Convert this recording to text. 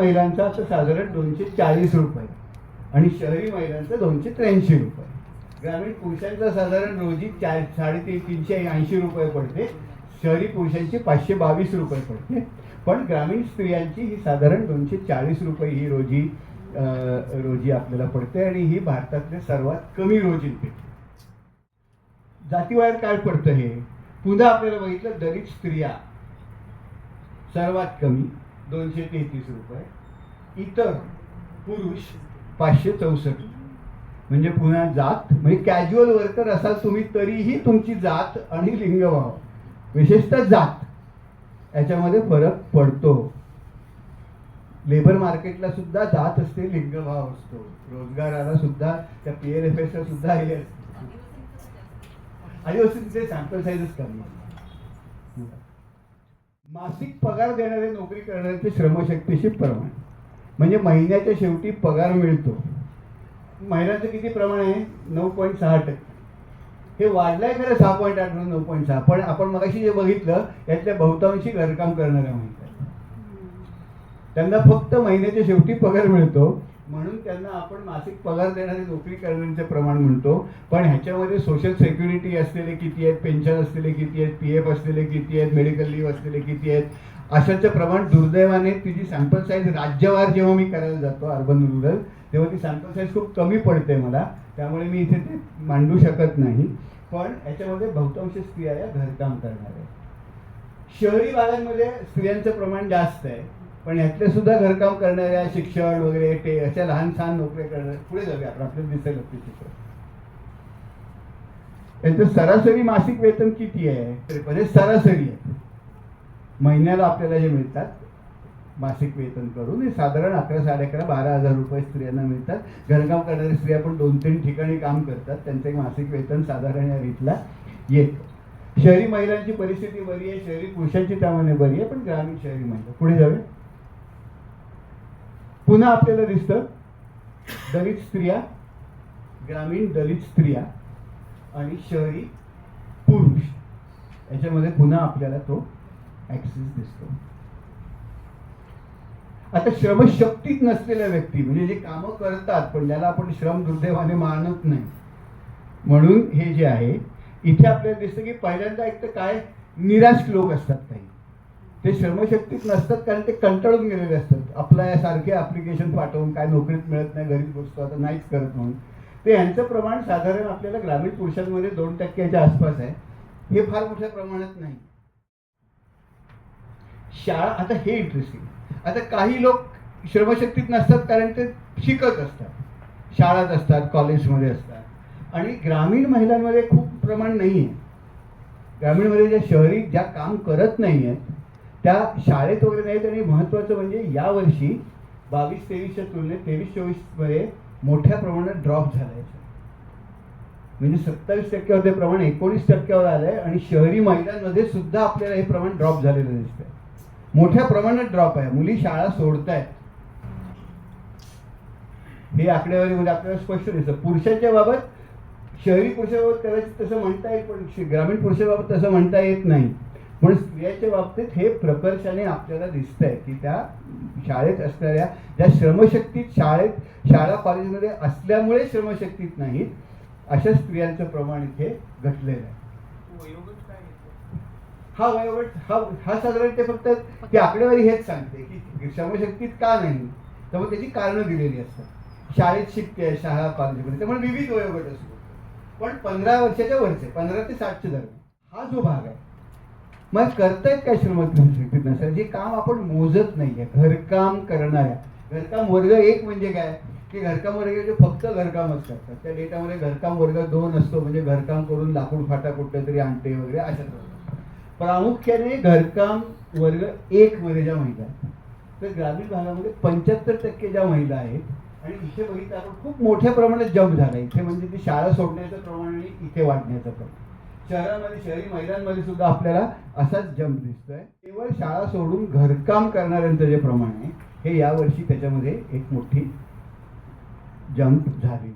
महिलांचा असं साधारण दोनशे चाळीस रुपये आणि शहरी महिलांचा दोनशे त्र्याऐंशी रुपये. ग्रामीण पुरुषांचा साधारण रोजी चार साडेतीन तीनशे ऐंशी रुपये पडते. शहरी पुरुषांची पाचशे बावीस रुपये पडते. पण ग्रामीण स्त्रियांची ही साधारण दोनशे चाळीस रुपये ही रोजी रोजी आपल्याला पडते आणि ही भारतातले सर्वात कमी रोजींपैकी जातीवार काय पडतं हे? पुन्हा आपल्याला बघितलं दलित स्त्रिया सर्वात कमी. दोनशे तेहतीस रुपये. इतर पुरुष पाचशे चौसष्ट. म्हणजे पुन्हा जात म्हणजे कॅज्युअल वर्कर असाल तुम्ही तरीही तुमची जात आणि लिंग व्हावं विशेषतः जात. याच्यामध्ये फरक पडतो. लेबर मार्केटला सुद्धा जात असते लिंगभाव असतो. रोजगाराला सुद्धा त्या पी एल एफ एसला सुद्धा हे असते. आदिवासींचे सॅम्पल साईजच कमी. मासिक पगार देणारे नोकरी करणाऱ्यांचे श्रमशक्तीशी प्रमाण म्हणजे महिन्याच्या शेवटी पगार मिळतो. महिलांचं किती प्रमाण आहे? नऊ पॉईंट सहा टक्के. हे वाढलंय खरं सहा पॉईंट आठ नऊ पॉईंट सहा. पण आपण मगाशी जे बघितलं यातल्या बहुतांशी घरकाम करणाऱ्या महिला. आहेत. त्यांना फक्त महिन्याच्या शेवटी पगार मिळतो. म्हणून त्यांना आपण मासिक पगार देणारे नोकरी करण्याचे प्रमाण म्हणतो. पण ह्याच्यामध्ये सोशल सेक्युरिटी असलेले किती आहेत? पेन्शन असलेले किती आहेत? पी एफ असलेले किती आहेत? मेडिकल लीव्ह असलेले किती आहेत? अशाचं प्रमाण दुर्दैवाने तिची सॅम्पल साईज राज्यवार जेव्हा मी करायला जातो अर्बन रुरल तेव्हा ती सॅम्पल साईज खूप कमी पडते मला. त्यामुळे मी इथे ते मांडू शकत नाही. पण याच्यामध्ये बहुतांश स्त्रिया या घरकाम करणार आहेत. शहरी भागांमध्ये स्त्रियांचं प्रमाण जास्त आहे. पण यातले सुद्धा घरकाम करणाऱ्या शिक्षण वगैरे ते अशा लहान सहान नोकऱ्या करणाऱ्या पुढे जाऊया आपण आपल्याला दिसेल ते चित्र यांचं सरासरी मासिक वेतन किती आहे? त्रेपन्न सरासरी आहे. महिन्याला आपल्याला जे मिळतात. मासिक वेतन करून हे साधारण अकरा साडे अकरा बारा हजार रुपये स्त्रियांना मिळतात. घरकाम करणाऱ्या स्त्रिया पण दोन तीन ठिकाणी काम करतात. त्यांचं एक मासिक वेतन साधारण या रीतला येतं. शहरी महिलांची परिस्थिती बरी आहे शहरी पुरुषांची त्यामध्ये बरी आहे पण ग्रामीण शहरी महिला. पुढे जाऊया. पुन्हा आपल्याला दिसतं दलित स्त्रिया ग्रामीण दलित स्त्रिया आणि शहरी पुरुष. याच्यामध्ये पुन्हा आपल्याला तो ऍक्सिस दिसतो. आता श्रमशक्तीत नसलेल्या व्यक्ती म्हणजे जे कामं करतात पण ज्याला आपण श्रम दुर्दैवाने मानत नाही. म्हणून हे जे आहे इथे आपल्याला दिसतं की पहिल्यांदा एक तर काय? निराश लोक असतात काही ते श्रमशक्तीत नसतात कारण ते कंटाळून गेलेले असतात. आपल्या यासारखे ॲप्लिकेशन पाठवून काय नोकरीत मिळत नाही घरीच बसतो आता नाहीच करत म्हणून. ते यांचं प्रमाण साधारण आपल्याला ग्रामीण पुरुषांमध्ये दोन टक्क्याच्या आसपास आहे. हे फार मोठ्या प्रमाणात नाही. शाळा आता हे इंटरेस्टिंग आता काही लोक श्रमशक्तीत नसतात कारण ते शिकत असतात. शाळात असतात कॉलेजमध्ये असतात. आणि ग्रामीण महिलांमध्ये खूप प्रमाण नाही आहे ग्रामीणमध्ये ज्या शहरी ज्या काम करत नाही आहेत त्या शाळेत वगैरे नाहीत आणि महत्त्वाचं म्हणजे यावर्षी बावीस तेवीसच्या तुलनेत तेवीस चोवीसमध्ये मोठ्या प्रमाणात ड्रॉप झाला आहे म्हणजे सत्तावीस टक्क्यावर ते प्रमाण एकोणीस टक्क्यावर आलंय आणि शहरी महिलांमध्ये सुद्धा आपल्याला हे प्रमाण ड्रॉप झालेलं दिसतंय. मोठ्या प्रमाणात ड्रॉप आहे. मुली शाळा सोडतायत. हे आकडेवारीमध्ये आपल्याला स्पष्ट दिसतं. पुरुषांच्या बाबत शहरी पुरुषाबाबत कदाचित तसं म्हणता येईल पण ग्रामीण पुरुषाबाबत तसं म्हणता येत नाही. पण स्त्रियांच्या बाबतीत हे प्रकर्षाने आपल्याला दिसतंय की त्या शाळेत असणाऱ्या ज्या श्रमशक्तीत शाळेत शाळा कॉलेजमध्ये असल्यामुळे श्रमशक्तीत नाहीत अशा स्त्रियांचं प्रमाण इथे घटलेलं आहे. हा वयोगट हा हा साधारण ते फक्त ती आकडेवारी हेच सांगते की श्रमशक्तीत का नाही? त्यामुळे त्याची कारणं दिलेली असतात. शाळेत शिकते शाळा कॉलेजमध्ये त्यामुळे विविध वयोगट असतो पण पंधरा वर्षाच्या वरचे पंधरा ते साठच्या दरम्यान हा जो भाग आहे मग करतायत काय श्रीमंत नसेल जे काम आपण मोजत नाहीये घरकाम करणाऱ्या. घरकाम वर्ग एक म्हणजे काय? की घरकाम वर्ग जे फक्त घरकामच करतात. त्या डेटामध्ये घरकाम वर्ग दोन असतो म्हणजे घरकाम करून लाकूड फाटा कुठल्या तरी आणते वगैरे अशा प्रामुख्याने घरकाम वर्ग एक मध्ये ज्या महिला आहेत तर ग्रामीण भागामध्ये पंच्याहत्तर टक्के ज्या महिला आहेत आणि इथे बघितलं आपण खूप मोठ्या प्रमाणात जम्प झाला. इथे म्हणजे ती शाळा सोडण्याचं प्रमाण आणि इथे वाढण्याचं प्रमाण. शहरामध्ये शहरी महिलांमध्ये सुद्धा आपल्याला असाच जम्प दिसतोय. केवळ शाळा सोडून घरकाम करणाऱ्यांचं जे प्रमाण आहे हे यावर्षी त्याच्यामध्ये एक मोठी जम्प झाली